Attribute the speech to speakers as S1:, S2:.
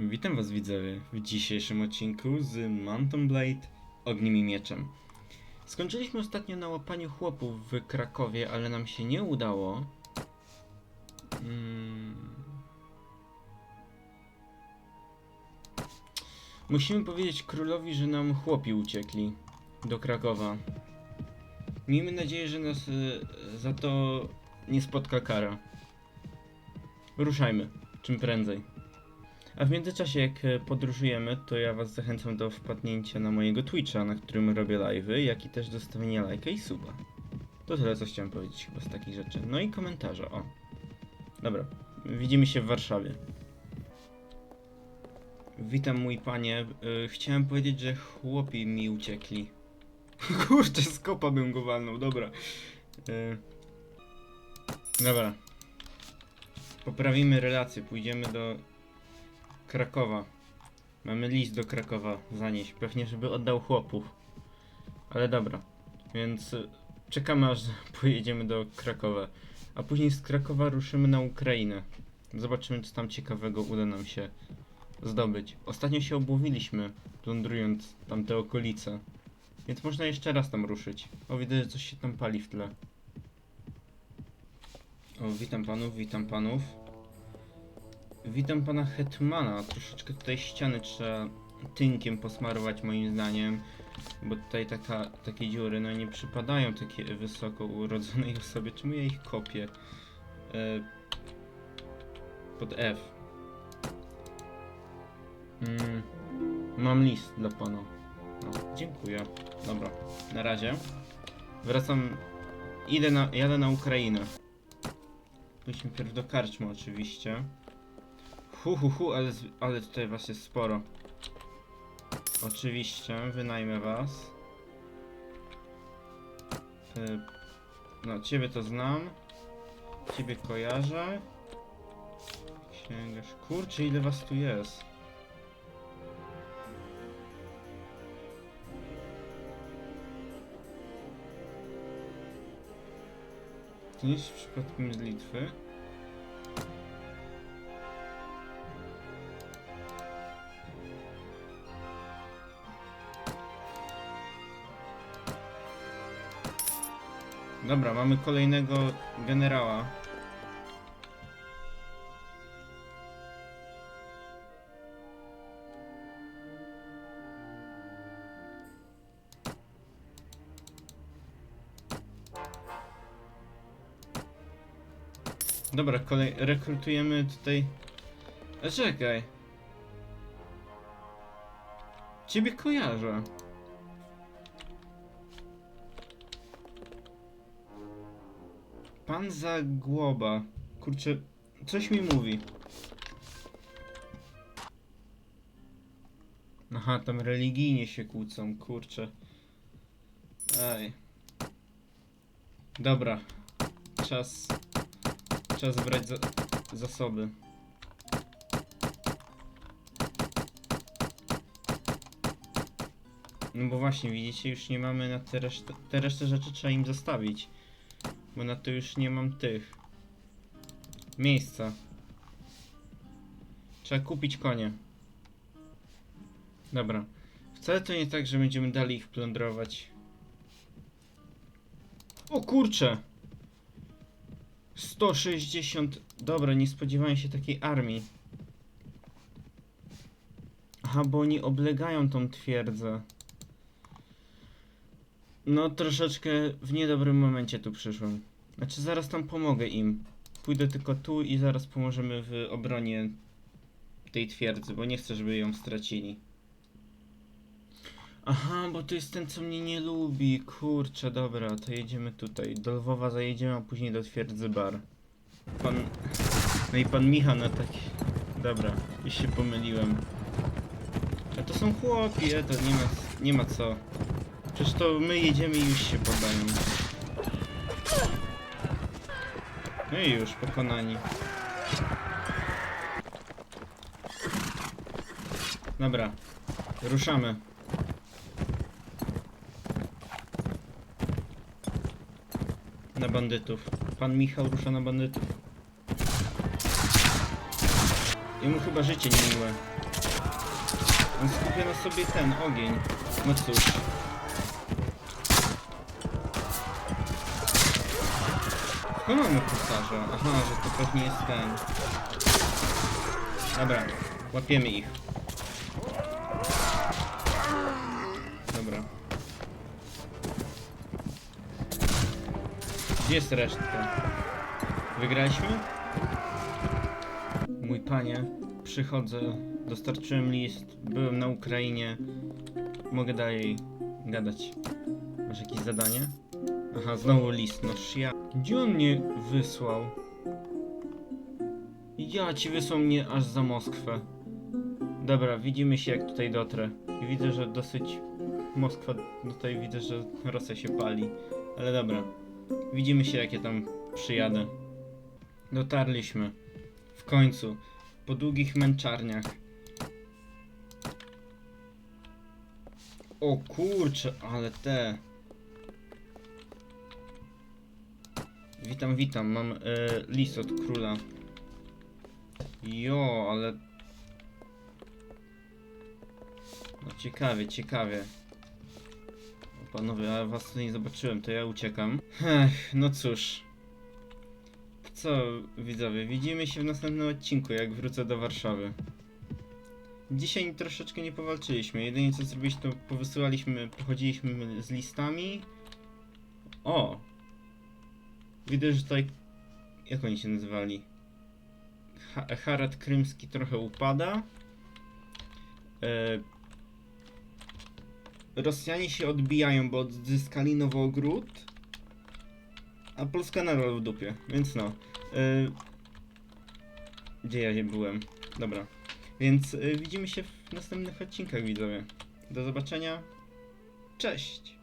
S1: Witam was widzowie w dzisiejszym odcinku z Mountain Blade Ogniem i Mieczem. Skończyliśmy ostatnio na łapaniu chłopów w Krakowie, ale nam się nie udało. Mm. Musimy powiedzieć królowi, że nam chłopi uciekli do Krakowa. Miejmy nadzieję, że nas y, za to nie spotka kara. Ruszajmy, czym prędzej. A w międzyczasie, jak e, podróżujemy, to ja Was zachęcam do wpadnięcia na mojego Twitcha, na którym robię live'y, jak i też zostawienia lajka i suba. To tyle, co chciałem powiedzieć chyba z takich rzeczy. No i komentarza, o. Dobra, widzimy się w Warszawie. Witam mój panie. E, Chciałem powiedzieć, że chłopi mi uciekli. Kurczę, z kopa bym go walnął, dobra. E, Dobra. Poprawimy relacje, pójdziemy do Krakowa. Mamy list do Krakowa zanieść, pewnie żeby oddał chłopów. Ale dobra, więc czekamy aż pojedziemy do Krakowa. A później z Krakowa ruszymy na Ukrainę. Zobaczymy co tam ciekawego uda nam się zdobyć. Ostatnio się obłowiliśmy, plądrując tamte okolice. Więc można jeszcze raz tam ruszyć. O, widzę, że coś się tam pali w tle. O, witam panów, witam panów. Witam pana Hetmana. Troszeczkę tutaj ściany trzeba tynkiem posmarować moim zdaniem. Bo tutaj taka, takie dziury no nie przypadają takie wysoko urodzonej osobie. Czemu ja ich kopię? E, pod F. Mm, mam list dla pana. No, dziękuję. Dobra, na razie. Wracam. Idę na, jadę na Ukrainę. Pójdźmy pierw do karczmy oczywiście. Hu, hu, hu, ale, ale tutaj was jest sporo. Oczywiście, wynajmę was. Y, No, ciebie to znam. Ciebie kojarzę. Księgarz. Kurczę, ile was tu jest. To nie jest przypadkiem z Litwy? Dobra, mamy kolejnego generała. Dobra, kolej rekrutujemy tutaj. A czekaj. Ciebie kojarzę. Pan Zagłoba. Kurczę, coś mi mówi. Aha, tam religijnie się kłócą, kurczę. Ej. Dobra. Czas. Czas brać za, zasoby. No bo właśnie, widzicie, już nie mamy na te resztę, te resztę rzeczy trzeba im zostawić. Bo na to już nie mam tych. Miejsca. Trzeba kupić konie. Dobra. Wcale to nie tak, że będziemy dalej ich plądrować. O kurcze! 160. Dobra, nie spodziewałem się takiej armii. Aha, bo oni oblegają tą twierdzę. No, troszeczkę w niedobrym momencie tu przyszłem. Znaczy, zaraz tam pomogę im. Pójdę tylko tu i zaraz pomożemy w obronie tej twierdzy, bo nie chcę, żeby ją stracili. Aha, bo to jest ten, co mnie nie lubi. Kurczę, dobra, to jedziemy tutaj. Do Lwowa zajedziemy, a później do twierdzy Bar. Pan... No i pan Michał na taki... Dobra, już się pomyliłem. A to są chłopi, e, to nie ma, nie ma co. Przecież to my jedziemy i już się podają. No i już, pokonani. Dobra, ruszamy. Na bandytów. Pan Michał rusza na bandytów. Jemu chyba życie niemiłe. On skupia na sobie ten ogień. No cóż. Skąd mamy pisarza? Aha, że to pewnie jest ten. Dobra, łapiemy ich. Dobra. Gdzie jest resztka? Wygraliśmy? Mój panie, przychodzę, dostarczyłem list, byłem na Ukrainie. Mogę dalej gadać. Masz jakieś zadanie? Aha, znowu list, no ja. Gdzie on mnie wysłał? Ja ci wysłał mnie aż za Moskwę. Dobra, widzimy się jak tutaj dotrę. I widzę, że dosyć Moskwa, tutaj widzę, że Rosja się pali. Ale dobra, widzimy się jak ja tam przyjadę. Dotarliśmy. W końcu. Po długich męczarniach. O kurcze, ale te. Witam, witam. Mam e, list od króla. Jo, ale. No ciekawie, ciekawie. O, Panowie, ja was nie zobaczyłem, to ja uciekam. Ech, no cóż. Co, widzowie, widzimy się w następnym odcinku, jak wrócę do Warszawy. Dzisiaj troszeczkę nie powalczyliśmy. Jedynie co zrobiliśmy, to powysyłaliśmy, pochodziliśmy z listami. O! Widzę, że tutaj. Jak oni się nazywali? Ha Harad Krymski trochę upada. E... Rosjanie się odbijają, bo odzyskali Nowogród. A Polska nadal w dupie, więc no. Y, Gdzie ja byłem? Dobra. Więc y, widzimy się w następnych odcinkach, widzowie. Do zobaczenia. Cześć!